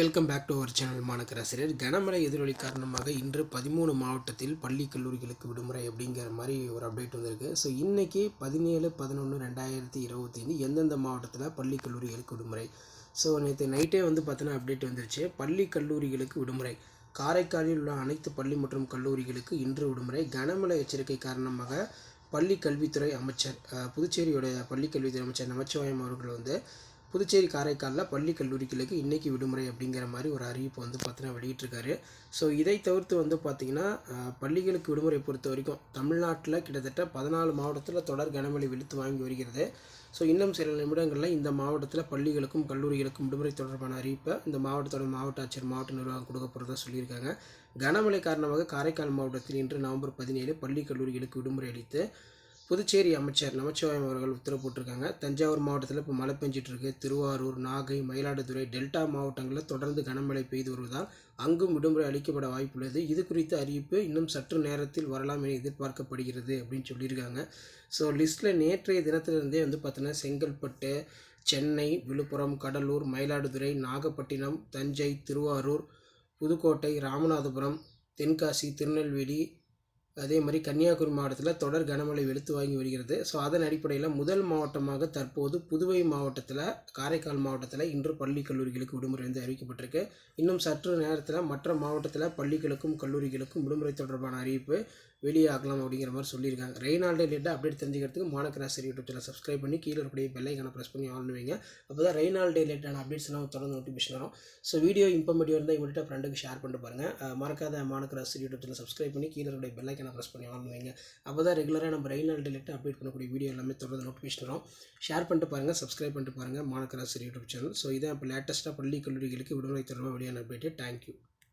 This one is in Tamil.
Welcome back to our channel மாநகராசிரியர் கனமழை எதிரொலி காரணமாக இன்று பதிமூணு மாவட்டத்தில் பள்ளி கல்லூரிகளுக்கு விடுமுறை அப்படிங்கிற மாதிரி ஒரு அப்டேட் வந்திருக்கு. ஸோ இன்றைக்கி பதினேழு பதினொன்று ரெண்டாயிரத்தி இருபத்தைந்து எந்தெந்த மாவட்டத்தில் பள்ளி கல்லூரிகளுக்கு விடுமுறை? ஸோ நேற்று நைட்டே வந்து பார்த்தோன்னா அப்டேட் வந்துருச்சு. பள்ளி கல்லூரிகளுக்கு விடுமுறை. காரைக்காலில் உள்ள அனைத்து பள்ளி மற்றும் கல்லூரிகளுக்கு இன்று விடுமுறை. கனமழை எச்சரிக்கை காரணமாக பள்ளி கல்வித்துறை அமைச்சர் புதுச்சேரியோட பள்ளி கல்வித்துறை அமைச்சர் நமச்சிவாயம் அவர்கள் வந்து புதுச்சேரி காரைக்காலில் பள்ளி கல்லூரிகளுக்கு இன்றைக்கி விடுமுறை அப்படிங்கிற மாதிரி ஒரு அறிவிப்பு வந்து பார்த்தீங்கன்னா வெளியிட்டிருக்காரு. ஸோ இதை தவிர்த்து வந்து பார்த்திங்கன்னா பள்ளிகளுக்கு விடுமுறை பொறுத்த வரைக்கும் தமிழ்நாட்டில் கிட்டத்தட்ட பதினாலு மாவட்டத்தில் தொடர் கனமழை வெளுத்து வாங்கி வருகிறது. ஸோ இன்னும் சில நிமிடங்களில் இந்த மாவட்டத்தில் பள்ளிகளுக்கும் கல்லூரிகளுக்கும் விடுமுறை தொடர்பான அறிவிப்பை இந்த மாவட்டத்தோட மாவட்ட ஆட்சியர் மாவட்ட நிர்வாகம் கொடுக்க போகிறதா சொல்லியிருக்காங்க. கனமழை காரணமாக காரைக்கால் மாவட்டத்தில் இன்று நவம்பர் பதினேழு பள்ளி கல்லூரிகளுக்கு விடுமுறை அளித்து புதுச்சேரி அமைச்சர் நமச்சிவாயம் அவர்கள் உத்தரவு போட்டிருக்காங்க. தஞ்சாவூர் மாவட்டத்தில் இப்போ மழை பெஞ்சிட்ருக்கு திருவாரூர் நாகை மயிலாடுதுறை டெல்டா மாவட்டங்களில் தொடர்ந்து கனமழை பெய்து வருவதால் அங்கும் விடுமுறை அளிக்கப்பட வாய்ப்புள்ளது இது குறித்த அறிவிப்பு இன்னும் சற்று நேரத்தில் வரலாம் என எதிர்பார்க்கப்படுகிறது அப்படின்னு சொல்லியிருக்காங்க. ஸோ லிஸ்ட்டில் நேற்றைய தினத்திலிருந்தே வந்து பார்த்தீங்கன்னா செங்கல்பட்டு சென்னை விழுப்புரம் கடலூர் மயிலாடுதுறை நாகப்பட்டினம் தஞ்சை திருவாரூர் புதுக்கோட்டை ராமநாதபுரம் தென்காசி திருநெல்வேலி அதே மாதிரி கன்னியாகுமரி மாவட்டத்தில் தொடர் கனமழை வெளுத்து வாங்கி வருகிறது. ஸோ அதன் அடிப்படையில் முதல் மாவட்டமாக தற்போது புதுவை மாவட்டத்தில் காரைக்கால் மாவட்டத்தில் இன்று பள்ளி கல்லூரிகளுக்கு விடுமுறை வந்து அறிவிக்கப்பட்டிருக்கு. இன்னும் சற்று நேரத்தில் மற்ற மாவட்டத்தில் பள்ளிகளுக்கும் கல்லூரிகளுக்கும் விடுமுறை தொடர்பான அறிவிப்பு வெளியாகலாம் அப்படிங்கிற மாதிரி சொல்லியிருக்காங்க. ரெய்னால்டு லேட்டாக அப்டேட் தெரிஞ்சுக்கிறதுக்கு மானக்கராசரி யூடியூப் சேனல் சப்ஸ்கிரைப் பண்ணி கீழே இருக்கக்கூடிய பெல்லைக்கான ப்ரெஸ் பண்ணி ஆன் வைங்க அப்போ தான் ரெய்னால்டு லேட்டான அப்டேட்ஸ் எல்லாம் தொடர்ந்து நோட்டிஃபிகேஷன் வரும். ஸோ வீடியோ இன்ஃபர்மேட்டிவ் இருந்தால் இவங்கள்ட்ட ஃப்ரெண்டுக்கு ஷேர் பண்ணிட்டு பாருங்கள் மறக்காத மானக்கராசரி யூடியூப் சேனல் சப்ஸ்கிரைப் பண்ணி கீழே இருக்கக்கூடிய பெல்லைக்கான ப்ரெஸ் பண்ணி ஆன் வைங்க. அப்போ தான் ரெகுலராக நம்ம ரெய்னால்டே லேட்டாக அப்டேட் பண்ணக்கூடிய வீடியோ எல்லாமே தொடர்ந்து நோட்டிஃபிகேஷன் வரும். ஷேர் பண்ணிட்டு பாருங்கள் சப்ஸ்கிரைப் பண்ணிட்டு பாருங்கள் மாணக்கராசி யூடியூப் சேனல் ஸோ இதான் இப்போ லேட்டஸ்ட்டாக பள்ளி கல்லூரிகளுக்கு விடுமுறை தொடர்பாக வெளியான அப்டேட்டு தேங்க்யூ